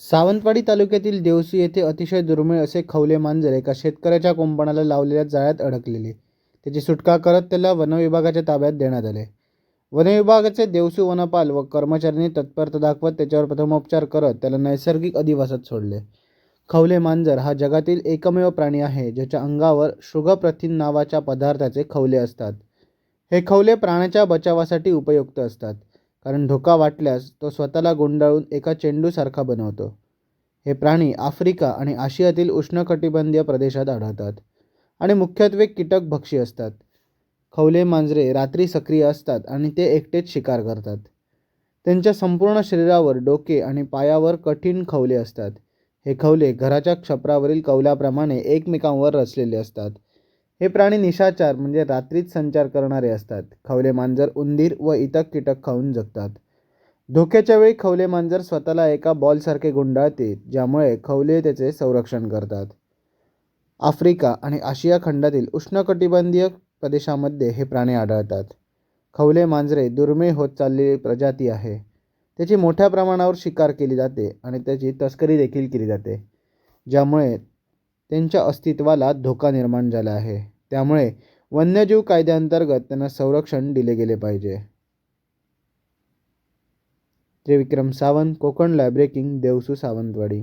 सावंतवाडी तालुक्यातील देवसी येथे अतिशय दुर्मिळ असे खवले मांजर एका शेतकऱ्याच्या कुंपणाला लावलेल्या जाळ्यात अडकलेले. त्याची सुटका करत त्याला वनविभागाच्या ताब्यात देण्यात आले. वनविभागाचे देवसी वनपाल व कर्मचाऱ्यांनी तत्परता दाखवत त्याच्यावर प्रथमोपचार करत त्याला नैसर्गिक अधिवासात सोडले. खवले मांजर हा जगातील एकमेव प्राणी आहे ज्याच्या अंगावर शुगप्रथिन नावाच्या पदार्थाचे खवले असतात. हे खवले प्राण्याच्या बचावासाठी उपयुक्त असतात. कारण धोका वाटल्यास तो स्वतःला गुंडाळून एका चेंडूसारखा बनवतो. हे प्राणी आफ्रिका आणि आशियातील उष्णकटिबंधीय प्रदेशात आढळतात आणि मुख्यत्वे कीटक भक्षी असतात. खवले मांजरे रात्री सक्रिय असतात आणि ते एकटेच शिकार करतात. त्यांच्या संपूर्ण शरीरावर डोके आणि पायावर कठीण खवले असतात. हे खवले घराच्या छपरावरील कवल्याप्रमाणे एकमेकांवर रचलेले असतात. हे प्राणी निशाचार म्हणजे रात्रीच संचार करणारे असतात. खवले मांजर उंदीर व इतर कीटक खाऊन जगतात. धोक्याच्या वेळी खवले मांजर स्वतःला एका बॉलसारखे गुंडाळते ज्यामुळे खवले त्याचे संरक्षण करतात. आफ्रिका आणि आशिया खंडातील उष्णकटिबंधीय प्रदेशामध्ये हे प्राणी आढळतात. खवले मांजरे दुर्मिळ होत चाललेली प्रजाती आहे. त्याची मोठ्या प्रमाणावर शिकार केली जाते आणि त्याची तस्करी देखील केली जाते ज्यामुळे त्यांच्या अस्तित्वाला धोका निर्माण झाला आहे. त्यामुळे वन्यजीव कायद्याअंतर्गत त्यांना संरक्षण दिले गेले पाहिजे. त्रिविक्रम सावंत कोकण लायब्रेकिंग देवसू सावंतवाडी.